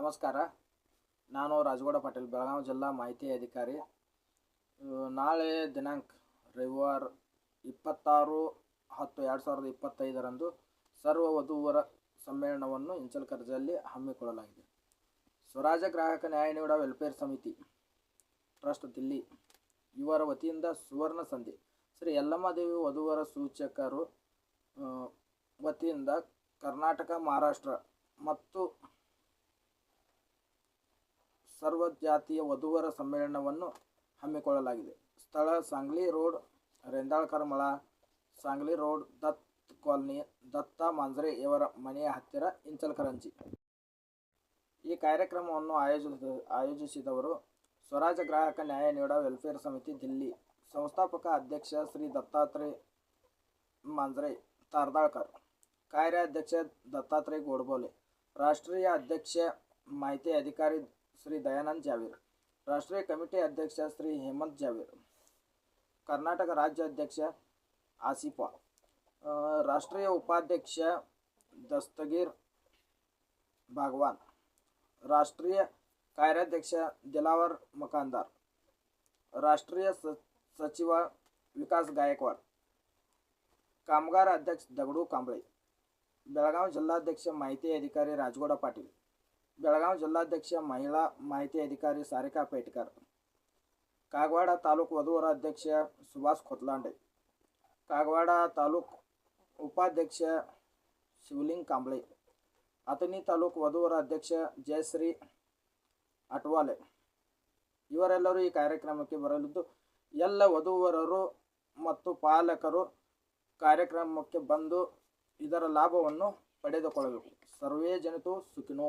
ನಮಸ್ಕಾರ. ನಾನು ರಾಜಗೌಡ ಪಾಟೀಲ್, ಬೆಳಗಾವಿ ಜಿಲ್ಲಾ ಮಾಹಿತಿ ಅಧಿಕಾರಿ. ನಾಳೆ ದಿನಾಂಕ ರವಿವಾರ ಇಪ್ಪತ್ತಾರು ಹತ್ತು ಎರಡು ಸಾವಿರದ ಇಪ್ಪತ್ತೈದರಂದು ಸರ್ವ ವಧುವರ ಸಮ್ಮೇಳನವನ್ನು ಇಂಚಲಕರಜಲ್ಲಿ ಹಮ್ಮಿಕೊಳ್ಳಲಾಗಿದೆ. ಸ್ವರಾಜ್ಯ ಗ್ರಾಹಕ ನ್ಯಾಯ ವೆಲ್ಫೇರ್ ಸಮಿತಿ, ಟ್ರಸ್ಟ್ ದಿಲ್ಲಿ ಇವರ ವತಿಯಿಂದ ಸುವರ್ಣ ಸಂಧಿ. ಶ್ರೀ ಯಲ್ಲಮ್ಮದೇವಿ ವಧುವರ ಸೂಚಕರು ವತಿಯಿಂದ ಕರ್ನಾಟಕ, ಮಹಾರಾಷ್ಟ್ರ ಮತ್ತು ಸರ್ವ ಜಾತಿಯ ವಧುವರ ಸಮ್ಮೇಳನವನ್ನು ಹಮ್ಮಿಕೊಳ್ಳಲಾಗಿದೆ. ಸ್ಥಳ Sangli road, Rendalkar Mala, Sangli road, Datt colony, Datta Manjre ಇವರ ಮನೆಯ ಹತ್ತಿರ ಇಂಚಲ್ಕರಂಜಿ ಈ ಕಾರ್ಯಕ್ರಮವನ್ನು ಆಯೋಜಿಸಿದ ಆಯೋಜಿಸಿದವರು ಸ್ವರಾಜ ಗ್ರಾಹಕ ನ್ಯಾಯ ನೀಡ ವೆಲ್ಫೇರ್ ಸಮಿತಿ ದಿಲ್ಲಿ, ಸಂಸ್ಥಾಪಕ ಅಧ್ಯಕ್ಷ ಶ್ರೀ ದತ್ತಾತ್ರೇಯ ಮಾಂಜ್ರೆ ತಾರ್ದಾಳ್ಕರ್, ಕಾರ್ಯಾಧ್ಯಕ್ಷ ದತ್ತಾತ್ರೇಯ ಗೋಡ್ಬೋಲೆ, ರಾಷ್ಟ್ರೀಯ ಅಧ್ಯಕ್ಷ ಮಾಹಿತಿ ಅಧಿಕಾರಿ ಶ್ರೀ ದಯಾನಂದ್ ಜಾವೀರ್ ರಾಷ್ಟ್ರೀಯ ಕಮಿಟಿ ಅಧ್ಯಕ್ಷ ಶ್ರೀ ಹೇಮಂತ್ ಜಾವೀರ್ ಕರ್ನಾಟಕ ರಾಜ್ಯ ಅಧ್ಯಕ್ಷ ಆಸಿಫಾ ಆ, ರಾಷ್ಟ್ರೀಯ ಉಪಾಧ್ಯಕ್ಷ ದಸ್ತಗೀರ್ ಭಾಗವಾನ್ ರಾಷ್ಟ್ರೀಯ ಕಾರ್ಯಾಧ್ಯಕ್ಷ ದಿಲಾವರ್ ಮಕಾಂದಾರ್ ರಾಷ್ಟ್ರೀಯ ಸ ಸಚಿವ ವಿಕಾಸ್ ಗಾಯಕ್ವಾಡ್ ಕಾಮಗಾರ ಅಧ್ಯಕ್ಷ ದಗಡು ಕಾಂಬಳೆ ಬೆಳಗಾವಿ ಜಿಲ್ಲಾಧ್ಯಕ್ಷ ಮಾಹಿತಿ ಅಧಿಕಾರಿ ರಾಜಗೌಡ ಪಾಟೀಲ್ ಬೆಳಗಾವಿ ಜಿಲ್ಲಾಧ್ಯಕ್ಷ, ಮಹಿಳಾ ಮಾಹಿತಿ ಅಧಿಕಾರಿ ಸಾರಿಕಾ ಪೇಟ್ಕರ್, ಕಾಗವಾಡ ತಾಲೂಕು ವಧುವರ ಅಧ್ಯಕ್ಷ ಸುಭಾಷ್ ಕೊತ್ಲಾಂಡೆ, ಕಾಗವಾಡ ತಾಲೂಕು ಉಪಾಧ್ಯಕ್ಷ ಶಿವಲಿಂಗ್ ಕಾಂಬಳೆ, ಅಥಣಿ ತಾಲೂಕು ವಧುವರ ಅಧ್ಯಕ್ಷ ಜಯಶ್ರೀ ಅಟ್ವಾಲೆ. ಇವರೆಲ್ಲರೂ ಈ ಕಾರ್ಯಕ್ರಮಕ್ಕೆ ಬರಲಿದ್ದು, ಎಲ್ಲ ವಧುವರರು ಮತ್ತು ಪಾಲಕರು ಕಾರ್ಯಕ್ರಮಕ್ಕೆ ಬಂದು ಇದರ ಲಾಭವನ್ನು ಪಡೆದುಕೊಳ್ಳಬೇಕು. ಸರ್ವೇ ಜನತೂ ಸುಖಿನೋ